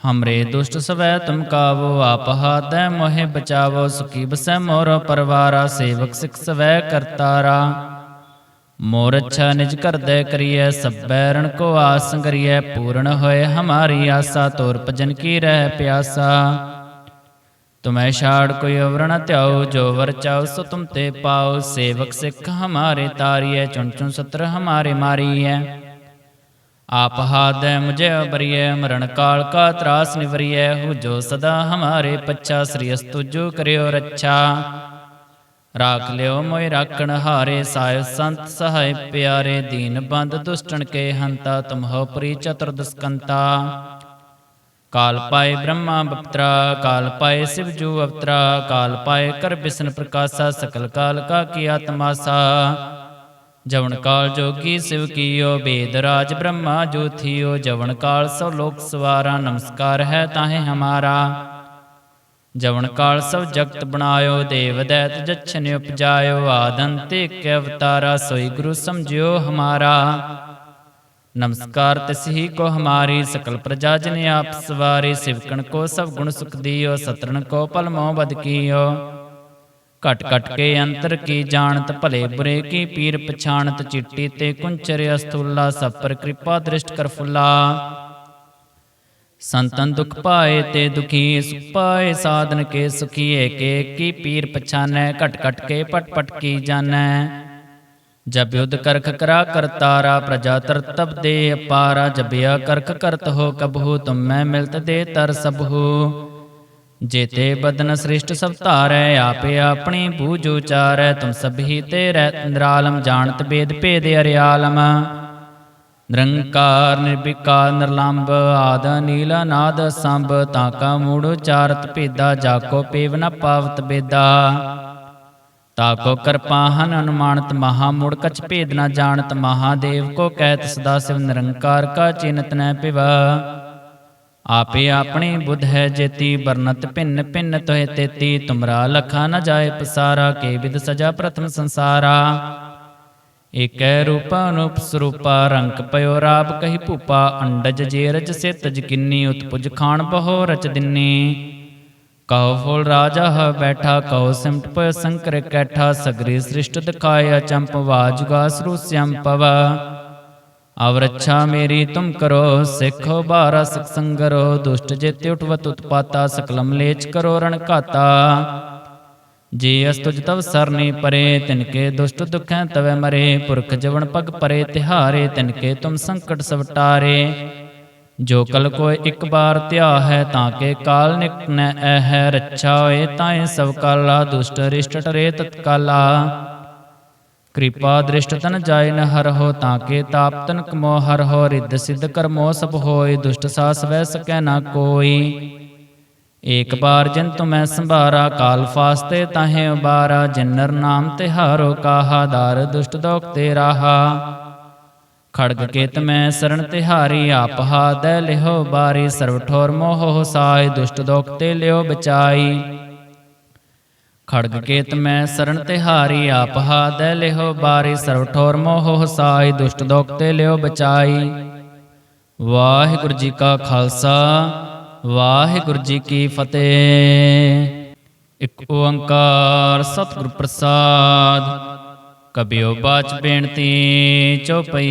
ਹਮਰੇ ਦੁਸ਼ਟ ਸਵੈ ਤੁਮ ਕਾਵੋ ਆਪ ਹਾਦੈ ਮੋਹਿ ਬਚਾਵੋ ਸੁਖੀ ਬਸੈ ਮੋਰ ਪਰਵਾਰਾ ਸੇਵਕ ਸਿਖ ਸਵੈ ਕਰਤਾਰਾ ਮੋਰ ਅੱਛਾ ਨਿਜ ਕਰਦੈ ਕਰੀਐ ਸਭੈ ਰਣ ਕੋ ਆਸ ਕਰੀਐ ਪੂਰਨ ਹੋਏ ਹਮਾਰੀ ਆਸਾ ਤੋਰ ਭਜਨ ਕੀ ਰਹਿ ਪਿਆਸਾ ਤੁਮੈ ਛਾੜ ਕੋਈ ਅਵਰ ਨ ਧਿਆਓ ਜੋ ਵਰ ਚਾਓ ਸੋ ਤੁਮ ਤੇ ਪਾਓ ਸੇਵਕ ਸਿੱਖ ਹਮਾਰੇ ਤਾਰੀਐ ਚੁਣ ਚੁਣ ਸਤਰ ਹਮਾਰੇ ਮਾਰੀਐ ਆਪ ਹਾਦੈ ਮੁਝੇ ਅਬਰੀਐ, ਮਰਨ ਕਾਲ ਕਾ ਤਰਾਸ ਨਿਵਰੀਐ ਹੂ ਜੋ ਸਦਾ ਹਮਾਰੇ ਪੱਛਾ, ਸ੍ਰੀ ਅਸਤੁਜੋ ਕਰਿਓ ਰੱਛਾ। ਰਾਖ ਲਿਓ ਮੋਇ ਰਾਖਣ ਹਾਰੇ ਸਾਹਿਬ ਸੰਤ ਸਹਾਇ ਪਿਆਰੇ, ਦੀਨ ਬੰਦ ਦੁਸ਼ਟਣ ਕੇ ਹੰਤਾ, ਤੁਮ ਹੋ ਪ੍ਰੀ ਚਤੁਰਦਸਕੰਤਾ ਕਾਲ ਪਾਏ ਬ੍ਰਹਮਾ ਬਪਤਰਾ, ਕਾਲ ਪਾਏ ਸਿਵ ਜੂ ਅਵਤਰਾ, ਕਾਲ ਪਾਏ ਕਰ ਬਿਸ਼ਨ ਪ੍ਰਕਾਸ਼ਾ, ਸਕਲ ਕਾਲ ਕਾ ਕੀ ਆਤਮਾਸਾ। ਜਵਨ ਕਾਲ ਜੋਗੀ ਸਿਵ ਕੀਓ, ਬੇਦ ਰਾਜ ਬ੍ਰਹਮਾ, ਜੋਥੀਓ, ਜਵਨ ਕਾਲ ਸਭ ਲੋਕ ਸਵਾਰਾ, ਨਮਸਕਾਰ ਹੈ ਤਾਹੇ ਹਮਾਰਾ। ਜਵਨ ਕਾਲ ਸਭ ਜਗਤ ਬਣਾਇਓ, ਦੇਵ ਦੈਤ ਜਛਨ ਉਪਜਾਇਓ ਆਦੰਤੇ ਕੇ ਅਵਤਾਰਾ, ਸੋਈ ਗੁਰੂ ਸਮਝਿਓ ਹਮਾਰਾ। ਨਮਸਕਾਰ ਤਿਸਹੀ ਕੋ ਹਮਾਰੀ, ਸਕਲ ਪ੍ਰਜਾ ਜਨ ਆਪ ਸਵਾਰੀ ਸਿਵਕਣ ਕੋ ਸਭ ਗੁਣ ਸੁਖ ਦਿਓ, ਸਤਰਣ ਕੋ ਪਲ ਮੋਹ ਬਦ ਕੀਓ। ਘਟ ਘਟ ਕੇ ਅੰਤਰ ਕੀ ਜਾਣਤ, ਭਲੇ ਬੁਰੇ ਕੀ ਪੀਰ ਪਛਾਣਤ, ਚਿੱਟੀ ਤੇ ਕੁੰਚਰ ਅਸਤੁਲਾ ਸਭ ਕਿਰਪਾ ਦ੍ਰਿਸ਼ਟ ਕਰ ਫੁੱਲਾ। ਸੰਤਨ ਦੁਖ ਪਾਏ ਤੇ ਦੁਖੀ, ਸੁਖ ਪਾਏ ਸਾਧਨ ਕੇ ਸੁਖੀ ਏਕੇ ਕੀ ਪੀਰ ਪਛਾਨੈ, ਘਟ ਘਟ ਕੇ ਪਟ ਪਟ ਕੀ ਜਾਣੈ। ਜਬ ਯੁਧ ਕਰਖ ਕਰਾ ਕਰਤਾਰਾ ਪ੍ਰਜਾ ਤਰਤਬ ਦੇ ਅਪਾਰਾ, ਜਬਿਆ ਕਰਖ ਕਰਤ ਹੋ ਕਬਹੂ, ਤੁਮ ਮੈਂ ਮਿਲਤ ਦੇ ਤਰ ਸਭੂ ਜੇਤੇ ਬਦਨ ਸ੍ਰਿਸ਼ਟ ਸਭ ਧਾਰੈ, ਆਪੇ ਆਪਣੀ ਬੂਝ ਉਚਾਰੈ, ਤੁਮ ਸਭੀ ਤੇ ਰਹਿ ਨਿਰਾਲਮ, ਜਾਣਤ ਬੇਦ ਭੇਦ ਅਰਿਆਲਮ। ਨਿਰੰਕਾਰ, ਨਿਰਵਿਕਾਰ ਨਿਰਲੰਭ ਆਦ ਨੀਲ ਨਾਦ ਸੰਭ ਤਾਕਾ ਮੂੜ ਉਚਾਰਤ ਭੇਦਾ ਜਾਕੋ ਪੇਵ ਨ ਪਾਵਤ ਬੇਦਾ। ਤਾਕੋ ਕਰਪਾਹਨ ਅਨੁਮਾਨਤ, ਮਹਾ ਮੂੜ ਕਛ ਭੇਦ ਨ ਜਾਣਤ, ਮਹਾਦੇਵ ਕੋ ਕਹਿਤ ਸਦਾ ਸਿਵ, ਨਿਰੰਕਾਰ ਕਾ ਚਿਨਤ ਨੈ ਪਿਵਾ। ਆਪੇ ਆਪਣੀ ਬੁੱਧ ਹੈ ਜੇਤੀ ਬਰਨਤ ਭਿੰਨ ਭਿੰਨ ਤੋਹਿ ਤੇਤੀ ਤੁਮਰਾ ਲਖਾ ਨ ਜਾਏ ਪਸਾਰਾ ਕੇ ਵਿਦ ਸਜਾ ਪ੍ਰਥਮ ਸੰਸਾਰਾ। ਏਕੈ ਰੂਪ ਅਨੂਪ ਸਰੂਪਾ ਰੰਕ ਪਇਓ ਰਾਪ ਕਹੀ ਭੂਪਾ ਅੰਡਜ ਜੇਰਜ ਸਿਤ ਜਕਿੰਨੀ ਉਤਪੁਜ ਖਾਨ ਬਹੁ ਰਚ ਦਿੰਨੀ। ਕਹੋ ਫੁਲ ਰਾਜਾ ਹ ਬੈਠਾ ਕਹੋ ਸਿਮਟ ਪਇ ਸੰਕਰ ਕੈਠਾ ਸਗਰੀ ਸ੍ਰਿਸ਼ਟ ਦਿਖਾਇਆ ਚੰਪ ਵਾਜੁਗਾ ਸਰੂਸਿਅਮ ਪਵ। ਅਵਰਛਾ ਮੇਰੀ ਤੁਮ ਕਰੋ, ਸਿੱਖੋ ਬਾਰਾ, ਸਿਖ ਸੰਗਰੋ, ਦੁਸ਼ਟ ਜੇਤੇ ਉਠਵਤ ਉਤਪਾਤਾ, ਸਕਲਮ ਲੇਚ ਕਰੋ ਰਣ ਘਾਤਾ। ਜੇ ਅਸਤੁਜ ਤਵ ਸਰਨੀ ਪਰੇ ਤਿਨਕੇ ਦੁਸ਼ਟ ਦੁਖੈ ਤਵੈ ਮਰੇ, ਪੁਰਖ ਜਵਨ ਪਗ ਪਰੇ, ਤਿਹਾਰੇ ਤਿਨਕੇ ਤੁਮ ਸੰਕਟ ਸਵਟਾਰੇ ਜੋ ਕਲ ਕੋਇ ਇੱਕ ਬਾਰ ਧਿਆ ਹੈ ਤਾਂ ਕੇ ਕਾਲ ਨਿਕ ਨਿਕਨੈ ਹੈ ਰੱਛਾ ਹੋਏ ਤਾਏ ਸਭ ਕਾਲਾ, ਦੁਸ਼ਟ ਰਿਸ਼ਟ ਟਰੇ ਤਤਕਾਲਾ। ਕਿਰਪਾ ਦ੍ਰਿਸ਼ਟ ਤਨ ਜਾਇ ਨ ਹਰ ਹੋ ਤਾਂ ਕੇ ਤਾਪ ਤਨ ਕਮੋ ਹਰ ਹੋ ਰਿੱਧ ਸਿੱਧ ਕਰਮੋ ਸਭ ਹੋਏ ਦੁਸ਼ਟ ਸਾਸ ਵੈ ਸਕੈ ਨਾ ਕੋਈ। ਏਕ ਬਾਰ ਜਿਨ ਤੁਮੈ ਸੰਭਾਰਾ, ਕਾਲ ਫਾਸਤੇ ਤਾਹੇ ਉਬਾਰਾ, ਜਿਨਰ ਨਾਮ ਤਿਹਾਰੋ ਕਾਹਾ, ਦਾਰ ਦੁਸ਼ਟ ਦੋਖ ਤੇ ਰਾਹਾ। ਖੜਗ ਕੇਤ ਮੈਂ ਸਰਣ ਤਿਹਾਰੀ ਆਪ ਹਾਦੈ ਲਿਹੋ ਬਾਰੀ, ਸਰਵ ਠੋਰ ਮੋਹ ਸਾਈ ਦੁਸ਼ਟ ਦੋਖ ਤੇ ਲਿਓ ਬਚਾਈ। ਖੜਗ ਕੇਤ ਮੈਂ ਸਰਨ ਤਿਹਾਰੀ, ਆਪ ਹਾਦੈ ਲਿਹੋ ਬਾਰੀ ਸਰਵ ਠੋਰ ਮੋਹ ਸਾਈ ਦੁਸ਼ਟ ਦੋਖ ਤੇ ਲਿਓ ਬਚਾਈ। ਵਾਹਿਗੁਰੂ ਜੀ ਕਾ ਖਾਲਸਾ, ਵਾਹਿਗੁਰੂ ਜੀ ਕੀ ਫਤਿਹ। ਇੱਕ ਓੰਕਾਰ ਸਤਿਗੁਰ ਪ੍ਰਸਾਦ, ਕਬਿਓ ਬਾਚ ਬੇਨਤੀ ਚਉਪਈ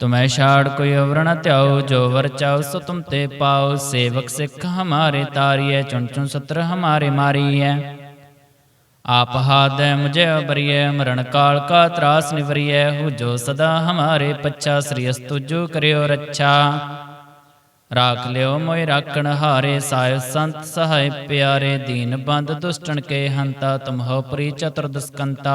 ਤੁਮੈ ਛਾੜ ਕੋਈ ਅਵਰ ਨ ਧਿਆਓ ਜੋ ਵਰ ਚਾਓ ਸੋ ਤੁਮ ਤੇ ਪਾਓ ਸੇਵਕ ਸਿੱਖ ਹਮਾਰੇ ਤਾਰੀਐ ਚੁਣ ਚੁਣ ਸਤਰ ਹਮਾਰੇ ਮਾਰੀਐ आप हादय मुझे अबरिय मरण काल का त्रास निवरिय हो जो सदा हमारे पच्छा श्री अस्तुजो करियो रक्षा ਰਾਖ ਲਿਓ ਮੋਇ ਰਾਖਣ ਹਾਰੇ ਸਾਇ ਸੰਤ ਸਹਾਇ ਪਿਆਰੇ ਦੀਨ ਬੰਦ ਦੁਸ਼ਟਣ ਕੇ ਹੰਤਾ ਤੁਮਹੋ ਪ੍ਰੀ ਚਤੁਰਦਸਕੰਤਾ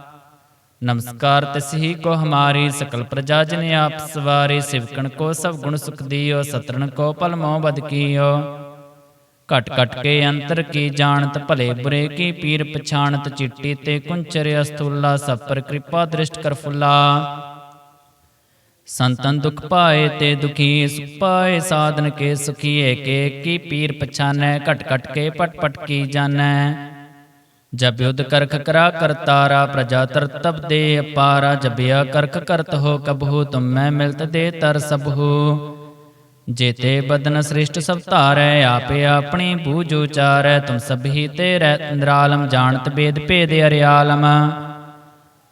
ਨਮਸਕਾਰ ਤਿਸਹੀ ਕੋ ਹਮਾਰੀ ਸਕਲ ਪ੍ਰਜਾ ਜਨ ਆਪ ਸਵਾਰੇ, ਸਿਵਕਣ ਕੋ ਸਭ ਗੁਣ ਸੁਖ ਦਿਓ ਸਤਰਨ ਕੋ ਪਲ ਮੋਹ ਬਦ ਕੀਓ। ਘਟ ਘਟ ਕੇ ਅੰਤਰ ਕੀ ਜਾਣਤ, ਭਲੇ ਬੁਰੇ ਕੀ ਪੀਰ ਪਛਾਣਤ, ਚਿੱਟੀ ਤੇ ਕੁੰਚਰ ਅਸਤੁਲਾ ਸਭ ਪਰ ਕਿਰਪਾ ਦ੍ਰਿਸ਼ਟ ਕਰ ਫੁੱਲਾ। ਸੰਤਨ ਦੁਖ ਪਾਏ ਤੇ ਦੁਖੀ, ਸੁਖ ਪਾਏ ਸਾਧਨ ਕੇ ਸੁਖੀ ਏਕੇ ਕੀ ਪੀਰ ਪਛਾਨੈ, ਘਟ ਘਟ ਕੇ ਪਟ ਪਟ ਕੀ ਜਾਣੈ ਜਬ ਯੁਧ ਕਰਖ ਕਰਾ ਕਰਤਾਰਾ ਪ੍ਰਜਾ ਤਰ ਤਬ ਦੇ ਅਪਾਰਾ ਜਬਿਆ ਕਰਖ ਕਰਤ ਹੋ ਕਬਹੂ ਤੁਮ ਮੈਂ ਮਿਲਤ ਦੇ ਤਰ ਸਭੂ। ਜੇਤੇ ਬਦਨ ਸ੍ਰਿਸ਼ਟ ਸਭ ਧਾਰੈ, ਆਪੇ ਆਪਣੀ ਬੂਝ ਉਚਾਰੈ, ਤੁਮ ਸਭੀ ਤੇ ਰਹਿ ਜਾਣਤ ਬੇਦ ਭੇਦ ਅਰਿਆਲਮ।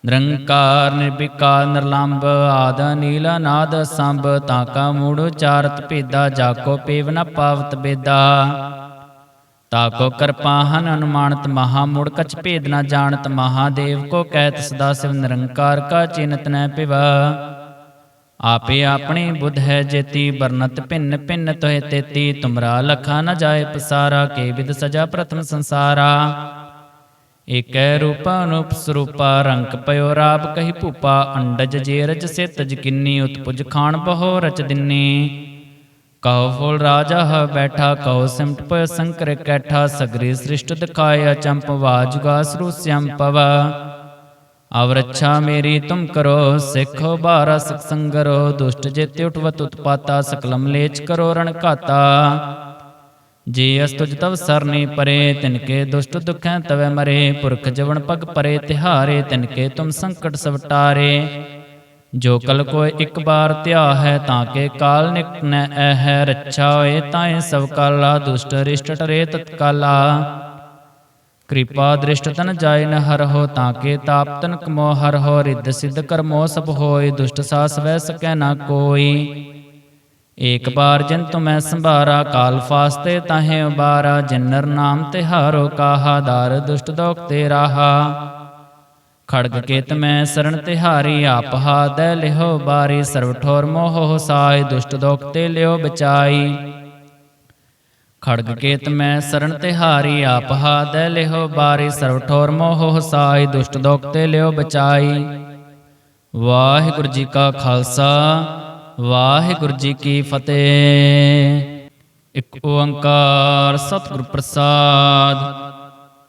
ਨਿਰੰਕਾਰ ਨਿਰਭਿਕਾਰ ਨਿਰਲੰਭ ਆਦ ਨੀਲਾ ਨਾਦ ਸੰਭ ਤਾਕਾ ਮੂੜ ਉਚਾਰਤ ਭੇਦਾ, ਜਾਕੋ ਪੇਵ ਨ ਪਾਵਤ ਬੇਦਾ। ਤਾਕੋ ਕਰਪਾਹਨ ਅਨੁਮਾਨਤ ਮਹਾ ਮੁੜ ਕਛ ਭੇਦ ਨਾ ਜਾਣਤ ਮਹਾਦੇਵ ਕੋ ਕਹਿਤ ਸਦਾ ਸਿਵ ਨਿਰੰਕਾਰ ਕਾ ਚਿੰਤ ਨੈ ਪਿਵਾ। ਆਪੇ ਆਪਣੀ ਬੁੱਧ ਹੈ ਜੇਤੀ ਬਰਨਤ ਭਿੰਨ ਭਿੰਨ ਤੋਹਿ ਤੇਤੀ, ਤੁਮਰਾ ਲਖਾ ਨ ਜਾਏ ਪਸਾਰਾ, ਕੇ ਵਿਦ ਸਜਾ ਪ੍ਰਥਮ ਸੰਸਾਰਾ। ਏਕੈ ਰੂਪ ਅਨੂਪ ਸਰੂਪਾ, ਰੰਗ ਪਇਓ ਰਾਪ ਕਹੀ ਭੂਪਾ, ਅੰਡਜ ਜੇਰਜ ਸੇ ਤਜ ਕਿੰਨੀ, ਉਤਪੁਜ ਖਾਣ ਬਹੋ ਰਚ ਦਿੰਨੀ। ਕਹੋ ਫੁਲ ਰਾਜਾ ਹ ਬੈਠਾ ਕਹੋ ਸਿਮਟ ਪਇ ਸੰਕਰ ਕੈਠਾ, ਸਗਰੀ ਸ੍ਰਿਸ਼ਟ ਦਿਖਾਇ ਅਚੰਪ ਵਾਜੁਗਾ ਸਰੂਸਿਅਮ ਪਵ। ਅਵਰਛਾ ਮੇਰੀ ਤੁਮ ਕਰੋ, ਸਿੱਖੋ ਬਾਰਾ ਸਿਖ ਸੰਗਰੋ, ਦੁਸ਼ਟ ਜੇਤੇ ਉਠਵਤ ਉਤਪਾਤਾ, ਸਕਲਮ ਲੇਚ ਕਰੋ ਰਣ ਘਾਤਾ। ਜੇ ਅਸ ਤੁਜ ਤਵ ਸਰਨੀ ਪਰੇ ਤਿਨਕੇ ਦੁਸ਼ਟ ਦੁਖੈ ਤਵੈ ਮਰੇ, ਪੁਰਖ ਜਵਨ ਪਗ ਪਰੇ, ਤਿਹਾਰੇ ਤਿਨਕੇ ਤੁਮ ਸੰਕਟ ਸਵਟਾਰੇ। ਜੋ ਕਲ ਕੋਇ ਇੱਕ ਬਾਰ ਧਿਆ ਹੈ ਤਾਂ ਕੇ ਕਾਲ ਨਿਕਟ ਨ ਐ ਰੱਛਾ ਹੋਏ ਤਾਏ ਸਭ ਕਾਲਾ ਦੁਸ਼ਟ ਰਿਸ਼ਟ ਟਰੇ ਤਤਕਾਲਾ। ਕਿਰਪਾ ਦ੍ਰਿਸ਼ਟ ਤਨ ਜਾਇ ਨ ਹਰ ਹੋ, ਤਾਂ ਕੇ ਤਾਪ ਤਨ ਕਮੋ ਹਰ ਹੋ, ਰਿੱਧ ਸਿੱਧ ਕਰਮੋ ਸਭ ਹੋਏ, ਦੁਸ਼ਟ ਸਾਸ ਵੈ ਸਕੈ ਨਾ ਕੋਈ। ਏਕ ਬਾਰ ਜਿਨ ਤੁਮੈ ਸੰਭਾਰਾ, ਕਾਲ ਫਾਸਤੇ ਤਾਹੇ ਉਬਾਰਾ, ਜਿਨਰ ਨਾਮ ਤਿਹਾਰੋ ਕਾਹਾ, ਦਾਰ ਦੁਸ਼ਟ ਦੋਖ ਤੇ ਰਾਹਾ ਖੜਗ ਕੇਤ ਮੈਂ ਸਰਣ ਤਿਹਾਰੀ, ਆਪ ਹਾਦੈ ਲਿਹੋ ਬਾਰੀ ਸਰਵ ਠੋਰ ਮੋਹ ਸਾਈ, ਦੁਸ਼ਟ ਦੋਖ ਤੇ ਲਿਓ ਬਚਾਈ। ਖੜਗ ਕੇਤ ਮੈਂ ਸਰਣ ਤਿਹਾਰੀ, ਆਪ ਹਾਦੈ ਲਿਹੋ ਬਾਰੀ ਸਰਵ ਠੋਰ ਮੋਹ ਸਾਈ, ਦੁਸ਼ਟ ਦੋਖ ਤੇ ਲਿਓ ਬਚਾਈ। ਵਾਹਿਗੁਰੂ ਜੀ ਕਾ ਖਾਲਸਾ, ਵਾਹਿਗੁਰੂ ਜੀ ਕੀ ਫਤਿਹ। ਇੱਕ ਓੰਕਾਰ ਸਤਿਗੁਰ ਪ੍ਰਸਾਦ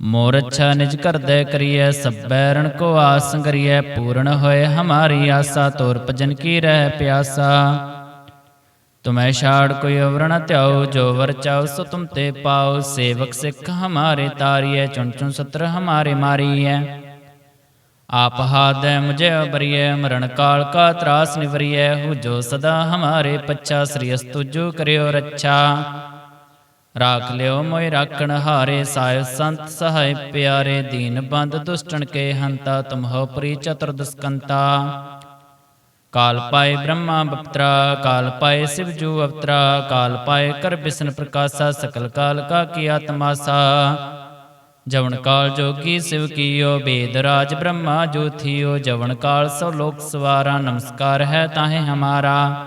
ਮੋਰ ਅੱਛਾ ਨਿਜ ਕਰਦੈ ਕਰੀਐ, ਸਭੈ ਰਣ ਕੋ ਆਸ ਕਰੀਐ ਪੂਰਨ ਹੋਏ ਹਮਾਰੀ ਆਸਾ, ਤੋਰ ਭਜਨ ਕੀ ਰਹਿ ਪਿਆਸਾ। ਤੁਮੈ ਛਾੜ ਕੋਈ ਅਵਰਣ ਧਿਆਉ, ਜੋ ਵਰ ਚਾਉ ਸੋ ਤੁਮ ਤੇ ਪਾਉ, ਸੇਵਕ ਸਿੱਖ ਹਮਾਰੇ ਤਾਰੀਐ, ਚੁਣ ਚੁਣ ਸਤਰ ਹਮਾਰੇ ਮਾਰੀਐ। ਆਪ ਹਾਦੈ ਮੁਝੇ ਅਬਰੀਐ, ਮਰਨ ਕਾਲ ਕਾ ਤਰਾਸ ਨਿਵਰੀਐ, ਹੂ ਜੋ ਸਦਾ ਹਮਾਰੇ ਪੱਛਾ, ਸ੍ਰੀ ਅਸਤੁਜੋ ਕਰਿਓ ਰੱਛਾ। ਰਾਖ ਲਿਓ ਮੋਇ ਰਾਖਣ ਹਾਰੇ ਸਾਇ ਸੰਤ ਸਹਾਇ ਪਿਆਰੇ ਦੀਨ ਬੰਦ ਦੁਸ਼ਟਣ ਕੇ ਹੰਤਾ ਤੁਮਹੋ ਪ੍ਰੀ ਚਤੁਰਦਸਕੰਤਾ ਕਾਲ ਪਾਏ ਬ੍ਰਹਮਾ ਬਪਤਰਾ, ਕਾਲ ਪਾਏ ਸਿਵ ਜੂ ਅਵਤਰਾ, ਕਾਲ ਪਾਏ ਕਰ ਬਿਸ਼ਨ ਪ੍ਰਕਾਸ਼ਾ, ਸਕਲ ਕਾਲ ਕਾ ਕੀਆ ਤਮਾਸਾ ਜਵਨ ਕਾਲ ਜੋਗੀ ਸਿਵ ਕੀਓ, ਬੇਦ ਰਾਜ ਬ੍ਰਹਮਾ ਜੋ ਥੀਓ ਜਵਨ ਕਾਲ ਸਭ ਲੋਕ ਸਵਾਰਾ, ਨਮਸਕਾਰ ਹੈ ਤਾਹੇ ਹਮਾਰਾ।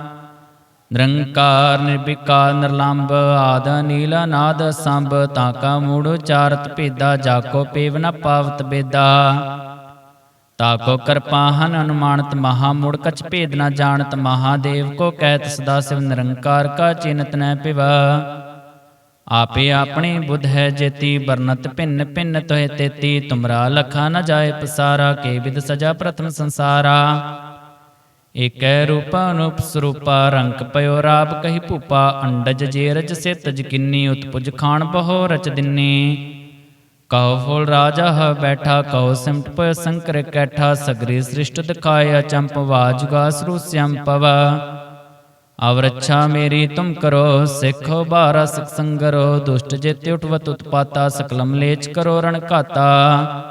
ਨਿਰੰਕਾਰ ਨਿਰਵਿਕਾਰ ਨਿਰਲੰਭ ਆਦ, ਨੀਲ ਨਾਦ ਸੰਭ ਤਾਕਾ ਮੂੜ ਉਚਾਰਤ ਭੇਦਾ ਜਾਕੋ ਪੇਵ ਨ ਪਾਵਤ ਬੇਦਾ। ਤਾਕੋ ਕਰਪਾਹਨ ਅਨੁਮਾਨਤ ਮਹਾ ਮੂੜ, ਕਛ ਭੇਦ ਨ ਜਾਣਤ ਮਹਾਦੇਵ ਕੋ ਕਹਿਤ ਸਦਾ ਸਿਵ ਨਿਰੰਕਾਰ ਕਾ ਚਿਨਤ ਨੈ ਪਿਵਾ। ਆਪੇ ਆਪਣੀ ਬੁੱਧ ਹੈ ਜੇਤੀ ਬਰਨਤ ਭਿੰਨ ਭਿੰਨ ਤੋਹਿ ਤੇਤੀ, ਤੁਮਰਾ ਲਖਾ ਨ ਜਾਏ ਪਸਾਰਾ, ਕੇ ਵਿਦ ਸਜਾ ਪ੍ਰਥਮ ਸੰਸਾਰਾ। ਏਕੈ ਰੂਪ ਅਨੂਪ ਸਰੂਪਾ ਰੰਕ ਪਇਓ ਰਾਪ ਕਹੀ ਭੂਪਾ, ਅੰਡਜ ਜੇਰਜ ਸਿਤ ਜਕਿੰਨੀ ਉਤਪੁਜ ਖਾਣ ਬਹੁ ਰਚ ਦਿੰਨੀ। ਕਹੋ ਫੁਲ ਰਾਜਾ ਹ ਬੈਠਾ, ਕਹੋ ਸਿਮਟ ਪਇ ਸੰਕਰ ਕੈਠਾ, ਸਗਰੀ ਸ੍ਰਿਸ਼ਟ ਦਿਖਾਇਆ, ਚੰਪ ਵਾਜੁਗਾ ਸਰੂਸਿਅਮ ਪਵ। ਅਵਰਛਾ ਮੇਰੀ ਤੁਮ ਕਰੋ, ਸਿੱਖੋ ਬਾਰਾ ਸਿਖ ਸੰਗਰੋ ਦੁਸ਼ਟ ਜੇਤੇ ਉਠਵਤ ਉਤਪਾਤਾ, ਸਕਲਮ ਲੇਚ ਕਰੋ ਰਣ ਘਾਤਾ।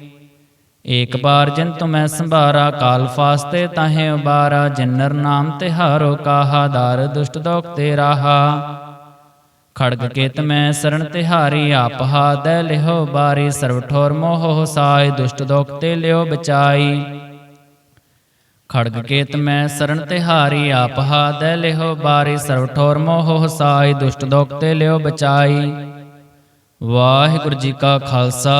ਏਕ ਬਾਰ ਜਿਨ ਤੁਮੈ ਸੰਭਾਰਾ, ਕਾਲ ਫਾਸਤੇ ਤਾਹੇ ਉਬਾਰਾ, ਜਿਨਰ ਨਾਮ ਤਿਹਾਰੋ ਕਾਹਾ, ਦਾਰ ਦੁਸ਼ਟ ਦੋਖ ਤੇ ਰਾਹਾ। ਖੜਗ ਕੇਤ ਮੈਂ ਸਰਣ ਤਿਹਾਰੀ ਆਪ ਹਾਦੈ ਲਿਹੋ ਬਾਰੀ, ਸਰਵ ਠੋਰ ਮੋਹ ਸਾਈ ਦੁਸ਼ਟ ਦੋਖ ਤੇ ਲਿਓ ਬਚਾਈ। ਖੜਗ ਕੇਤ ਮੈਂ ਸਰਣ ਤਿਹਾਰੀ ਆਪ ਹਾਦੈ ਲਿਹੋ ਬਾਰੀ, ਸਰਵ ਠੋਰ ਮੋਹ ਸਾਈ ਦੁਸ਼ਟ ਦੋਖ ਤੇ ਲਿਓ ਬਚਾਈ। ਵਾਹਿਗੁਰੂ ਜੀ ਕਾ ਖਾਲਸਾ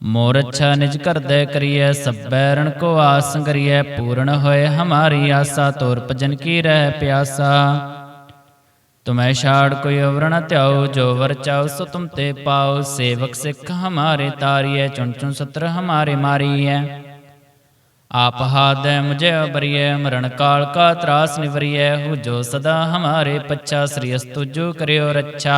ਮੋਰ ਅੱਛਾ ਨਿਜ ਕਰਦੈ ਕਰੀਐ, ਸਭੈ ਰਣ ਕੋ ਆਸ ਕਰੀਐ, ਪੂਰਨ ਹੋਏ ਹਮਾਰੀ ਆਸਾ, ਤੋਰ ਭਜਨ ਕੀ ਰਹਿ ਪਿਆਸਾ। ਤੁਮੈ ਛਾੜ ਕੋਈ ਅਵਰ ਨ ਜੋ ਵਰ ਚਾਓ ਸੋ ਤੁਮ ਤੇ ਪਾਓ ਸੇਵਕ ਸਿੱਖ ਹਮਾਰੇ ਤਾਰੀਐ, ਚੁਣ ਚੁਣ ਸਤਰ ਹਮਾਰੇ ਮਾਰੀਐ। ਆਪ ਹਾਦੈ ਮੁਝੇ ਅਬਰੀਐ, ਮਰਨ ਕਾਲ ਕਾ ਤਰਾਸ ਨਿਵਰੀਐ, ਹੂ ਜੋ ਸਦਾ ਹਮਾਰੇ ਪੱਛਾ, ਸ੍ਰੀ ਅਸਤੁ ਜੋ ਕਰਿਓ ਰੱਛਾ।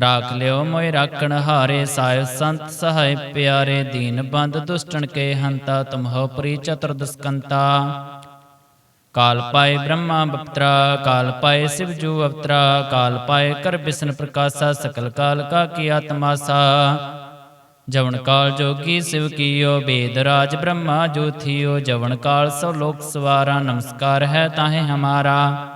ਰਾਖ ਲਿਓ ਮੋਇ ਰਾਖਣ ਹਾਰੇ ਸਾਇ ਸੰਤ ਸਹਾਇ ਪਿਆਰੇ ਦੀਨ ਬੰਦ ਦੁਸ਼ਟਣ ਕੇ ਹੰਤਾ ਤੁਮਹੋ ਪ੍ਰੀ ਚਤੁਰਦਸਕੰਤਾ ਕਾਲ ਪਾਏ ਬ੍ਰਹਮਾ ਬਪਤਰਾ, ਕਾਲ ਪਾਏ ਸਿਵ ਜੂ ਅਵਤਰਾ, ਕਾਲ ਪਾਏ ਕਰ ਬਿਸ਼ਨ ਪ੍ਰਕਾਸ਼ਾ, ਸਕਲ ਕਾਲ ਕਾ ਕੀ ਆਤਮਾਸਾ ਜਵਨ ਕਾਲ ਜੋਗੀ ਸਿਵ ਕੀਓ, ਬੇਦ ਰਾਜ ਬ੍ਰਹਮਾ ਜੋ ਥਿਓ ਜਵਨ ਕਾਲ ਸੋ ਲੋਕ ਸਵਾਰਾ, ਨਮਸਕਾਰ ਹੈ ਤਾਹੇ ਹਮਾਰਾ।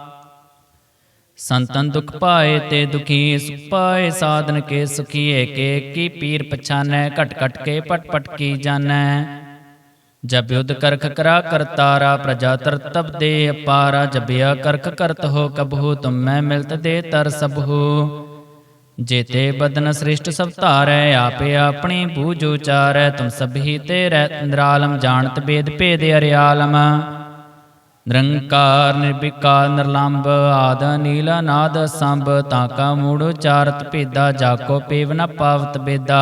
ਸੰਤਨ ਦੁਖ ਪਾਏ ਤੇ ਦੁਖੀ ਸੁਖ ਪਾਏ ਸਾਧਨ ਕੇ ਸੁਖੀ ਏਕ ਏਕ ਕੀ ਪੀਰ ਪਛਾਨੈ ਘਟ ਘਟ ਕੇ ਪਟ ਪਟ ਕੀ ਜਾਣੈ। ਜਬ ਯੁਧ ਕਰਖ ਕਰਾ ਕਰਤਾਰਾ ਪ੍ਰਜਾ ਤਰਤਬ ਦੇ ਅਪਾਰਾ ਜਬਿਆ ਕਰਖ ਕਰਤ ਹੋ ਕਬਹੂ ਤੁਮ ਮੈਂ ਮਿਲਤ ਦੇ ਤਰ ਸਭੂ। ਜੇਤੇ ਬਦਨ ਸ੍ਰਿਸ਼ਟ ਸਭ ਧਾਰੈ ਆਪੇ ਆਪਣੀ ਬੂਝ ਉਚਾਰੈ ਤੁਮ ਸਭੀ ਤੇ ਰਹਿ ਨਿਰਾਲਮ ਜਾਣਤ ਬੇਦ ਭੇਦ ਅਰਿਆਲਮ। ਨਿਰੰਕਾਰ ਨਿਰਵਿਕਾਰ ਨਿਰਲੰਭ ਆਦ, ਨੀਲ ਨਾਦ ਸੰਭ ਤਾਕਾ ਮੂੜ ਉਚਾਰਤ ਭੇਦਾ ਜਾਕੋ ਪੇਵ ਨ ਪਾਵਤ ਬੇਦਾ।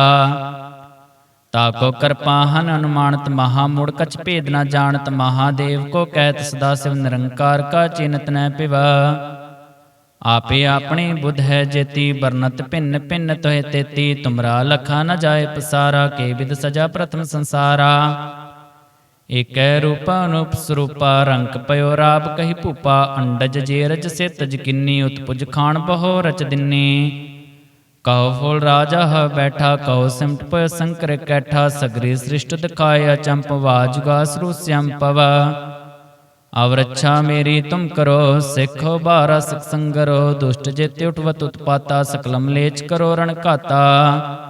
ਤਾਕੋ ਕਰਪਾਹਨ ਅਨੁਮਾਨਤ ਮਹਾ ਮੂੜ, ਕਛ ਭੇਦ ਨ ਜਾਣਤ ਮਹਾਦੇਵ ਕੋ ਕਹਿਤ ਸਦਾ ਸਿਵ ਨਿਰੰਕਾਰ ਕਾ ਚਿਨਤ ਨੈ ਪਿਵਾ। ਆਪੇ ਆਪਣੇ ਬੁੱਧ ਹੈ ਜੇਤੀ ਬਰਨਤ ਭਿੰਨ ਭਿੰਨ ਤੋਹਿ ਤੇਤੀ, ਤੁਮਰਾ ਲਖਾ ਨ ਜਾਏ ਪਸਾਰਾ, ਕੇ ਵਿਦ ਸਜਾ ਪ੍ਰਥਮ ਸੰਸਾਰਾ। ਏਕੈ ਰੂਪਾ ਅਨੂਪ ਸਰੂਪਾ ਰੰਕ ਪਇਓ ਰਾਬ ਕਹੀ ਭੂਪਾ, ਅੰਡਜ ਜੇਰਜ ਸਿਤ ਜਕਿੰਨੀ ਉਤਪੁਜ ਖਾਣ ਬਹੋ ਰਚ ਦਿੰਨੀ। ਕਹੋ ਫੁਲ ਰਾਜਾ ਹ ਬੈਠਾ, ਕਹੋ ਸਿਮਟ ਪਇ ਸੰਕਰ ਕੈਠਾ, ਸਗਰੀ ਸ੍ਰਿਸ਼ਟ ਦਿਖਾਇਆ, ਚੰਪ ਵਾਜੁਗਾ ਸਰੂਸਿਅਮ ਪਵ। ਅਵਰਛਾ ਮੇਰੀ ਤੁਮ ਕਰੋ, ਸਿੱਖੋ ਬਾਰਾ ਸਿਖ ਸੰਗਰੋ ਦੁਸ਼ਟ ਜੇ ਉਠਵਤ ਉਤਪਾਤਾ, ਸਕਲਮ ਲੇਚ ਕਰੋ ਰਣ ਘਾਤਾ।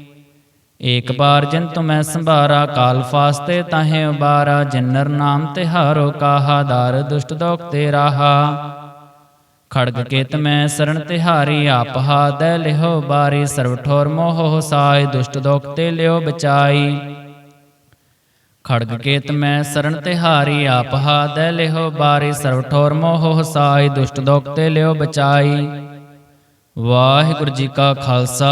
ਏਕ ਬਾਰ ਜਿਨ ਤੁਮੈ ਸੰਭਾਰਾ, ਕਾਲ ਫਾਸਤੇ ਤਾਹੇ ਉਬਾਰਾ, ਜਿਨਰ ਨਾਮ ਤਿਹਾਰੋ ਕਾਹਾ, ਦਰ ਦੁਸ਼ਟ ਦੋਖ ਤੇ ਰਾਹਾ। ਖੜਗ ਕੇਤ ਮੈਂ ਸਰਣ ਤਿਹਾਰੀ ਆਪ ਹਾਦੈ ਲਿਹੋ ਬਾਰੀ, ਸਰਵ ਠੋਰ ਮੋਹ ਸਾਈ ਦੁਸ਼ਟ ਦੋਖ ਤੇ ਲਿਓ ਬਚਾਈ। ਖੜਗ ਕੇਤ ਮੈਂ ਸਰਣ ਤਿਹਾਰੀ ਆਪ ਹਾਦੈ ਲਿਹੋ ਬਾਰੀ, ਸਰਵ ਠੋਰ ਮੋਹ ਸਾਈ ਦੁਸ਼ਟ ਦੋਖ ਤੇ ਲਿਓ ਬਚਾਈ। ਵਾਹਿਗੁਰੂ ਜੀ ਕਾ ਖਾਲਸਾ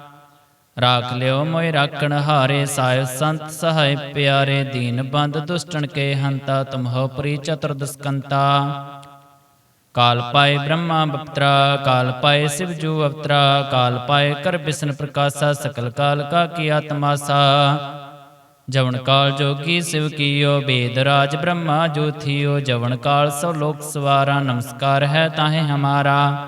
ਰਾਖ ਲਿਓ ਮੋਇ ਰਾਖਣ ਹਾਰੇ ਸਾਇ ਸੰਤ ਸਹਾਇ ਪਿਆਰੇ ਦੀਨ ਬੰਦ ਦੁਸ਼ਟਣ ਕੇ ਹੰਤਾ ਤੁਮਹੋ ਪ੍ਰੀ ਚਤੁਰਦਸਕੰਤਾ ਕਾਲ ਪਾਏ ਬ੍ਰਹਮਾ ਬਪਤਰਾ, ਕਾਲ ਪਾਏ ਸਿਵ ਜੂ ਅਵਤਰਾ, ਕਾਲ ਪਾਏ ਕਰ ਬਿਸ਼ਨ ਪ੍ਰਕਾਸ਼ਾ, ਸਕਲ ਕਾਲ ਕਾ ਕੀ ਆਤਮਾਸਾ। ਜਵਨ ਕਾਲ ਜੋਗੀ ਸਿਵ ਕੀਓ, ਬੇਦ ਰਾਜ ਬ੍ਰਹਮਾ ਜੋਥੀਓ ਜਵਨ ਕਾਲ ਸਭ ਲੋਕ ਸਵਾਰਾ, ਨਮਸਕਾਰ ਹੈ ਤਾਹੇ ਹਮਾਰਾ।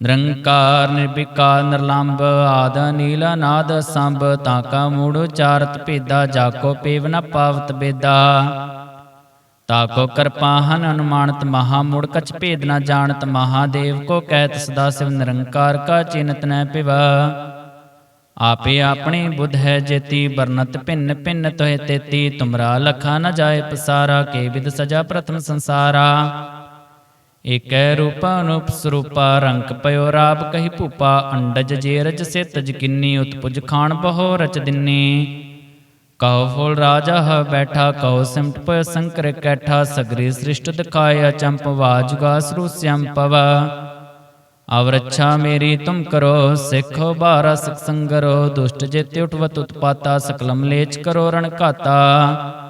ਨਿਰੰਕਾਰ ਨਿਰਵਿਕਾਰ ਨਿਰਲੰਭ ਆਦ ਨੀਲ ਨਾਦ ਸੰਭ ਤਾਕਾ ਮੂੜ ਉਚਾਰਤ ਭੇਦਾ ਜਾਕੋ ਪੇਵ ਨ ਪਾਵਤ ਬੇਦਾ। ਤਾਕੋ ਕਰਪਾਹਨ ਅਨੁਮਾਨਤ ਮਹਾ ਮੂੜ, ਕਛ ਭੇਦ ਨ ਜਾਣਤ ਮਹਾਦੇਵ ਕੋ ਕਹਿਤ ਸਦਾ ਸਿਵ, ਨਿਰੰਕਾਰ ਕਾ ਚਿਨਤ ਨ ਪਿਵਾ। ਆਪੇ ਆਪਣੀ ਬੁੱਧ ਹੈ ਜੇਤੀ ਬਰਨਤ ਭਿੰਨ ਭਿੰਨ ਤੋਹਿ ਤੇਤੀ, ਤੁਮਰਾ ਲਖਾ ਨ ਜਾਏ ਪਸਾਰਾ, ਕੇ ਵਿਦ ਸਜਾ ਪ੍ਰਥਮ ਸੰਸਾਰਾ। ਏਕੈ ਰੂਪਾ ਅਨੁਪ ਸਰੂਪਾ ਰੰਕ ਪਇਓ ਰਾਬ ਕਹੀ ਭੂਪਾ, ਅੰਡਜ ਜੇਰਜ ਸਿਤ ਜਕਿੰਨੀ ਉਤਪੁਜ ਖਾਣ ਬਹੁ ਰਚ ਦਿੰਨੀ। ਕਹੋ ਫੁਲ ਰਾਜਾ ਹ ਬੈਠਾ, ਕਹੋ ਸਿਮਟ ਪਇ ਸੰਕਰ ਕੈਠਾ, ਸਗਰੀ ਸ੍ਰਿਸ਼ਟ ਦਿਖਾਇਆ, ਚੰਪ ਵਾਜੁਗਾ ਸਰੂਸਿਅਮ ਪਵ। ਅਵਰਛਾ ਮੇਰੀ ਤੁਮ ਕਰੋ, ਸਿੱਖੋ ਬਾਰਾ ਸਿਖ ਸੰਗਰੋ ਦੁਸ਼ਟ ਜੇਤੇ ਉਠਵਤ ਉਤਪਾਤਾ, ਸਕਲਮ ਲੇਚ ਕਰੋ ਰਣ ਘਾਤਾ।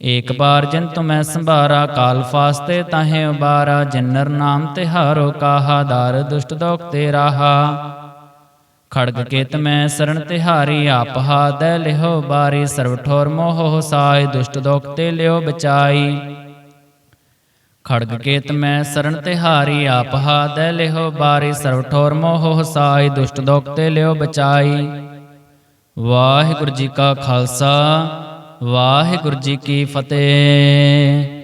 ਏਕ ਬਾਰ ਜਿਨ ਤੁਮੈ ਸੰਭਾਰਾ, ਕਾਲ ਫਾਸਤੇ ਤਾਹੇ ਉਬਾਰਾ, ਜਿਨਰ ਨਾਮ ਤਿਹਾਰੋ ਕਾਹਾ, ਦਰ ਦੁਸ਼ਟ ਦੋਖ ਤੇ ਰਾਹਾ। ਖੜਗ ਕੇਤ ਮੈਂ ਸਰਣ ਤਿਹਾਰੀ ਆਪ ਹਾਦੈ ਲਿਹੋ ਬਾਰੀ, ਸਰਵ ਠੋਰ ਮੋਹ ਸਾਈ ਦੁਸ਼ਟ ਦੋਖ ਤੇ ਲਿਓ ਬਚਾਈ। ਖੜਗ ਕੇਤ ਮੈਂ ਸਰਣ ਤਿਹਾਰੀ ਆਪ ਹਾਦੈ ਲਿਹੋ ਬਾਰੀ, ਸਰਵ ਠੋਰ ਮੋਹ ਸਾਈ ਦੁਸ਼ਟ ਦੋਖ ਤੇ ਲਿਓ ਬਚਾਈ। ਵਾਹਿਗੁਰੂ ਜੀ ਕਾ ਖਾਲਸਾ ਵਾਹਿਗੁਰੂ ਜੀ ਕੀ ਫਤਿਹ।